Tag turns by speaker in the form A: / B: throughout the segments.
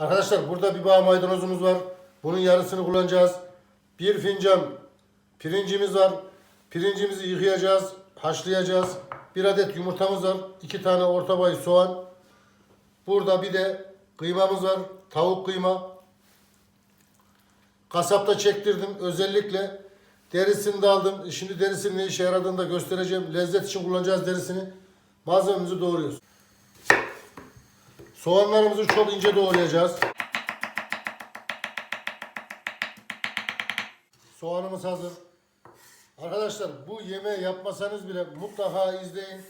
A: Arkadaşlar burada bir bağ maydanozumuz var. Bunun yarısını kullanacağız. Bir fincan pirincimiz var. Pirincimizi yıkayacağız, haşlayacağız. Bir adet yumurtamız var. iki tane orta boy soğan. Burada bir de kıymamız var. Tavuk kıyma. Kasapta çektirdim. Özellikle derisini de aldım. Şimdi derisinin ne işe yaradığını da göstereceğim. Lezzet için kullanacağız derisini. Malzememizi doğruyoruz. Soğanlarımızı çok ince doğrayacağız. Soğanımız hazır. Arkadaşlar bu yemeği yapmasanız bile mutlaka izleyin.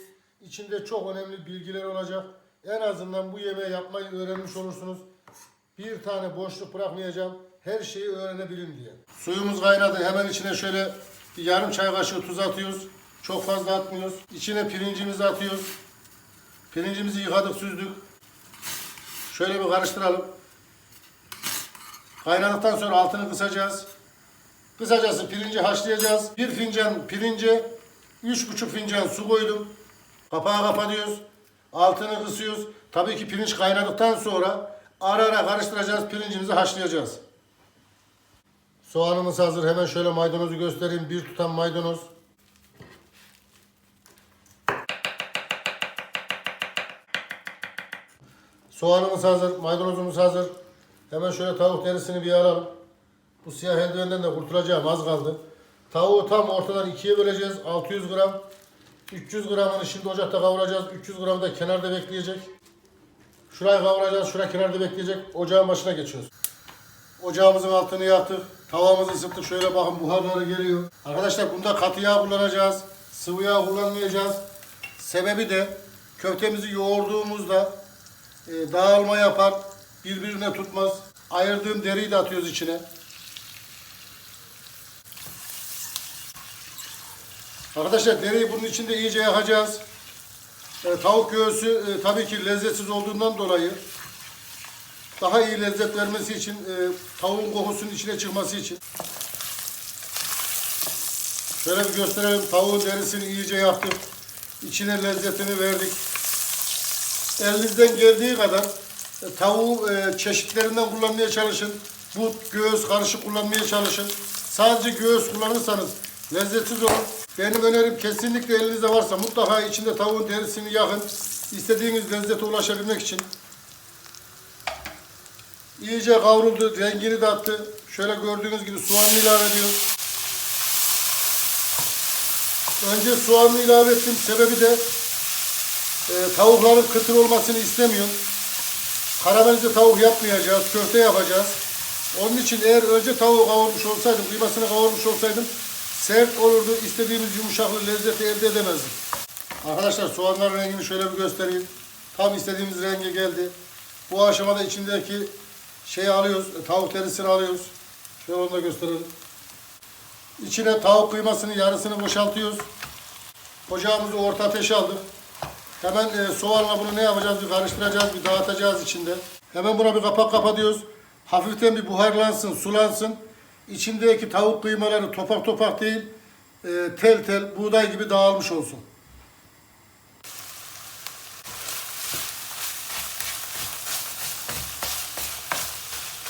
A: İçinde çok önemli bilgiler olacak. En azından bu yemeği yapmayı öğrenmiş olursunuz. Bir tane boşluk bırakmayacağım. Her şeyi öğrenebilin diye. Suyumuz kaynadı. Hemen içine şöyle bir yarım çay kaşığı tuz atıyoruz. Çok fazla atmıyoruz. İçine pirincimizi atıyoruz. Pirincimizi yıkadık, süzdük. Şöyle bir karıştıralım. Kaynadıktan sonra altını kısacağız. Kısacası pirinci haşlayacağız. Bir fincan pirince üç buçuk fincan su koydum. Kapağı kapatıyoruz. Altını kısıyoruz. Tabii ki pirinç kaynadıktan sonra ara ara karıştıracağız. Pirincimizi haşlayacağız. Soğanımız hazır. Hemen şöyle maydanozu göstereyim. Bir tutam maydanoz. Soğanımız hazır. Maydanozumuz hazır. Hemen şöyle tavuk derisini bir alalım. Bu siyah eldivenden de kurtulacağım az kaldı. Tavuğu tam ortadan ikiye böleceğiz. 600 gram. 300 gramını şimdi ocakta kavuracağız. 300 gram da kenarda bekleyecek. Şurayı kavuracağız. Şura kenarda bekleyecek. Ocağın başına geçiyoruz. Ocağımızın altını yaktık. Tavamızı ısıttık. Şöyle bakın buharları geliyor. Arkadaşlar bunda katı yağ kullanacağız. Sıvı yağ kullanmayacağız. Sebebi de köftemizi yoğurduğumuzda e, dağılma yapar. Birbirine tutmaz. Ayırdığım deriyi de atıyoruz içine. Arkadaşlar deriyi bunun içinde iyice yakacağız. E, tavuk göğsü e, tabii ki lezzetsiz olduğundan dolayı daha iyi lezzet vermesi için e, tavuğun kokusunun içine çıkması için şöyle bir gösterelim. Tavuğun derisini iyice yaktık. İçine lezzetini verdik. Elinizden geldiği kadar e, tavuğu e, çeşitlerinden kullanmaya çalışın. But, göğüs karışık kullanmaya çalışın. Sadece göğüs kullanırsanız lezzetsiz olur. Benim önerim kesinlikle elinizde varsa mutlaka içinde tavuğun derisini yakın. İstediğiniz lezzete ulaşabilmek için. İyice kavruldu, rengini de attı. Şöyle gördüğünüz gibi soğanını ilave ediyoruz. Önce soğanını ilave ettim. Sebebi de e, tavukların kıtır olmasını istemiyorum. Karamelize tavuk yapmayacağız, köfte yapacağız. Onun için eğer önce tavuğu kavurmuş olsaydım, kıymasını kavurmuş olsaydım sert olurdu. İstediğimiz yumuşaklığı, lezzeti elde edemezdik. Arkadaşlar soğanların rengini şöyle bir göstereyim. Tam istediğimiz renge geldi. Bu aşamada içindeki şeyi alıyoruz, e, tavuk derisini alıyoruz. Şöyle onu da gösterelim. İçine tavuk kıymasının yarısını boşaltıyoruz. Ocağımızı orta ateşe aldık. Hemen e, soğanla bunu ne yapacağız? Bir karıştıracağız, bir dağıtacağız içinde. Hemen buna bir kapak kapatıyoruz. Hafiften bir buharlansın, sulansın. İçindeki tavuk kıymaları topak topak değil, e, tel tel, buğday gibi dağılmış olsun.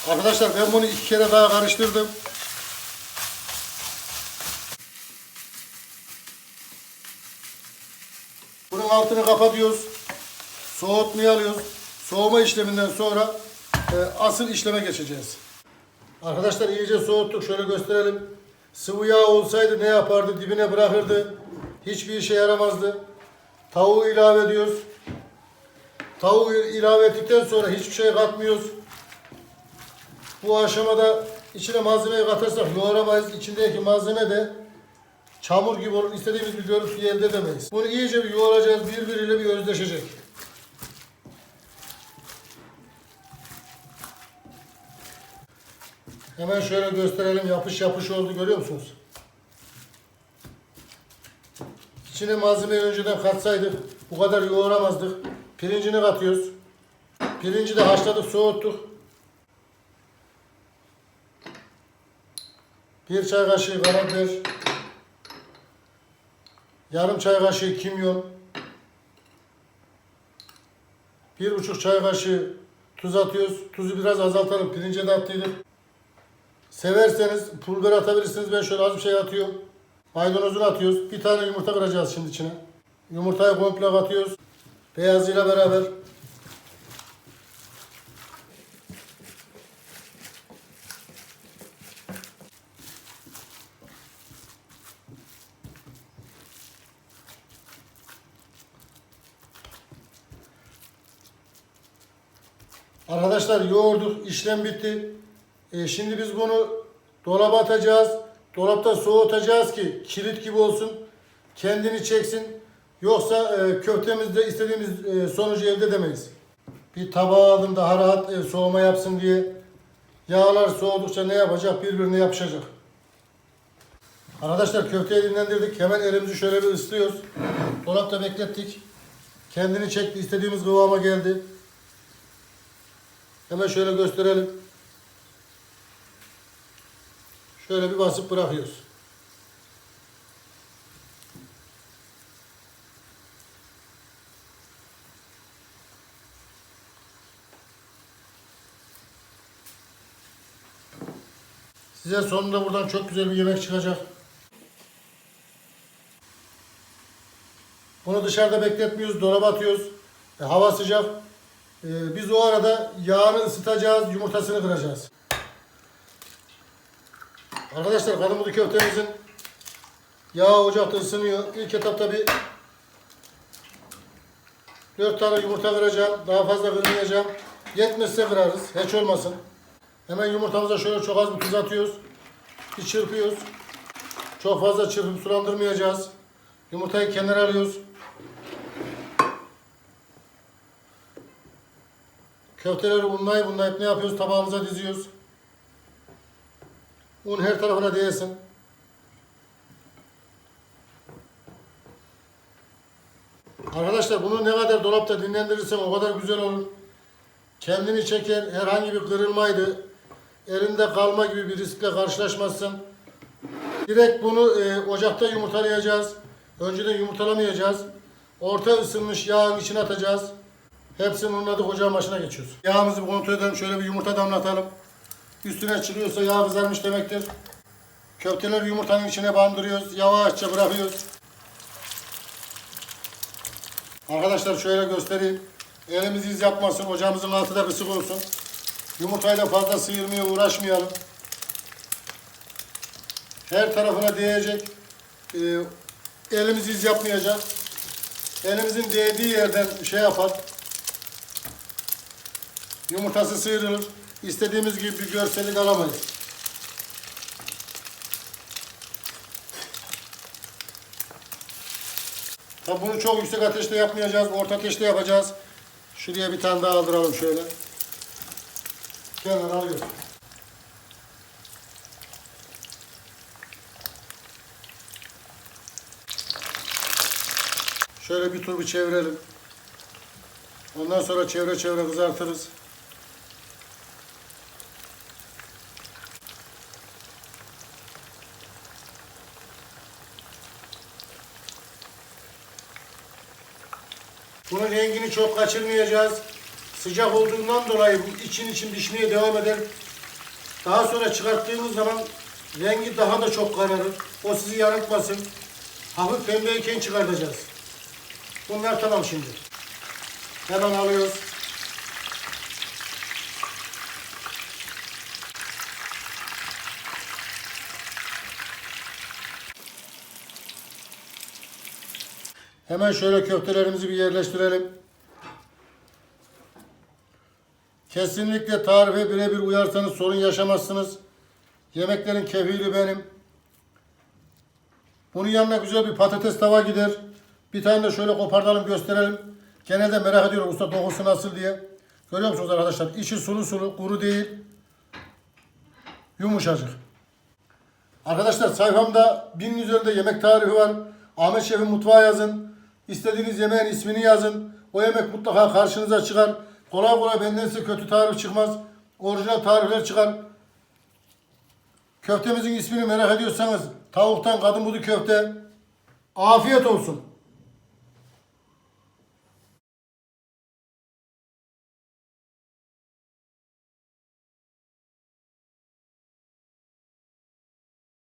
A: Arkadaşlar ben bunu iki kere daha karıştırdım. Altını kapatıyoruz. Soğutmaya alıyoruz. Soğuma işleminden sonra e, asıl işleme geçeceğiz. Arkadaşlar iyice soğuttuk. Şöyle gösterelim. Sıvı yağ olsaydı ne yapardı? Dibine bırakırdı. Hiçbir işe yaramazdı. Tavuğu ilave ediyoruz. Tavuğu ilave ettikten sonra hiçbir şey katmıyoruz. Bu aşamada içine malzemeyi katarsak yoğuramayız. İçindeki malzeme de çamur gibi olur. İstediğimiz bir görüntüyü elde edemeyiz. Bunu iyice bir yoğuracağız. Birbiriyle bir özdeşecek. Hemen şöyle gösterelim. Yapış yapış oldu. Görüyor musunuz? İçine malzemeyi önceden katsaydık bu kadar yoğuramazdık. Pirincini katıyoruz. Pirinci de haşladık, soğuttuk. Bir çay kaşığı karabiber. Yarım çay kaşığı kimyon. Bir buçuk çay kaşığı Tuz atıyoruz. Tuzu biraz azaltalım. Pirince de attıydık. Severseniz pul biber atabilirsiniz. Ben şöyle az bir şey atıyorum. Maydanozunu atıyoruz. Bir tane yumurta kıracağız şimdi içine. Yumurtayı komple atıyoruz. Beyazıyla beraber. Arkadaşlar yoğurduk, işlem bitti. E, şimdi biz bunu dolaba atacağız. Dolapta soğutacağız ki kilit gibi olsun. Kendini çeksin. Yoksa e, köftemizde istediğimiz e, sonucu elde edemeyiz. Bir tabağa aldım daha rahat e, soğuma yapsın diye. Yağlar soğudukça ne yapacak? Birbirine yapışacak. Arkadaşlar köfteyi dinlendirdik. Hemen elimizi şöyle bir ıslıyoruz. Dolapta beklettik. Kendini çekti. istediğimiz kıvama geldi. Hemen şöyle gösterelim. Şöyle bir basıp bırakıyoruz. Size sonunda buradan çok güzel bir yemek çıkacak. Bunu dışarıda bekletmiyoruz, dolaba atıyoruz. E, hava sıcak. E, biz o arada yağını ısıtacağız, yumurtasını kıracağız. Arkadaşlar kadınbudu köftemizin yağı ocakta ısınıyor. İlk etapta bir 4 tane yumurta kıracağım. Daha fazla kırmayacağım. Yetmezse kırarız. Hiç olmasın. Hemen yumurtamıza şöyle çok az bir tuz atıyoruz. Bir çırpıyoruz. Çok fazla çırpıp sulandırmayacağız. Yumurtayı kenara alıyoruz. Köfteleri unlayıp unlayıp ne yapıyoruz? Tabağımıza diziyoruz. Un her tarafına değsin. Arkadaşlar bunu ne kadar dolapta dinlendirirsen o kadar güzel olur. Kendini çeker, herhangi bir kırılmaydı, elinde kalma gibi bir riskle karşılaşmazsın. Direkt bunu e, ocakta yumurtalayacağız. Önceden yumurtalamayacağız. Orta ısınmış yağın içine atacağız. Hepsini unladık ocağın başına geçiyoruz. Yağımızı bir kontrol edelim. Şöyle bir yumurta damlatalım. Üstüne çıkıyorsa yağ kızarmış demektir. Köfteleri yumurtanın içine bandırıyoruz. Yavaşça bırakıyoruz. Arkadaşlar şöyle göstereyim. Elimiz iz yapmasın. Ocağımızın altı da kısık olsun. Yumurtayla fazla sıyırmaya uğraşmayalım. Her tarafına değecek. Ee, elimiz iz yapmayacak. Elimizin değdiği yerden şey yapar. Yumurtası sıyrılır. İstediğimiz gibi bir görsellik alamayız. Tabi bunu çok yüksek ateşte yapmayacağız. Orta ateşte yapacağız. Şuraya bir tane daha aldıralım şöyle. Kenara alıyoruz. Şöyle bir tur bir çevirelim. Ondan sonra çevre çevre kızartırız. Bunun rengini çok kaçırmayacağız. Sıcak olduğundan dolayı bu için için pişmeye devam eder. Daha sonra çıkarttığımız zaman rengi daha da çok kararır. O sizi yanıltmasın. Hafif pembeyken çıkartacağız. Bunlar tamam şimdi. Hemen alıyoruz. Hemen şöyle köftelerimizi bir yerleştirelim. Kesinlikle tarife birebir uyarsanız sorun yaşamazsınız. Yemeklerin kefili benim. Bunun yanına güzel bir patates tava gider. Bir tane de şöyle kopartalım gösterelim. Genelde merak ediyorum usta dokusu nasıl diye. Görüyor musunuz arkadaşlar? İçi sulu sulu, kuru değil. Yumuşacık. Arkadaşlar sayfamda binin üzerinde yemek tarifi var. Ahmet Şef'in mutfağı yazın. İstediğiniz yemeğin ismini yazın. O yemek mutlaka karşınıza çıkar. Kolay kolay benden size kötü tarif çıkmaz. Orijinal tarifler çıkar. Köftemizin ismini merak ediyorsanız tavuktan kadın budu köfte. Afiyet olsun.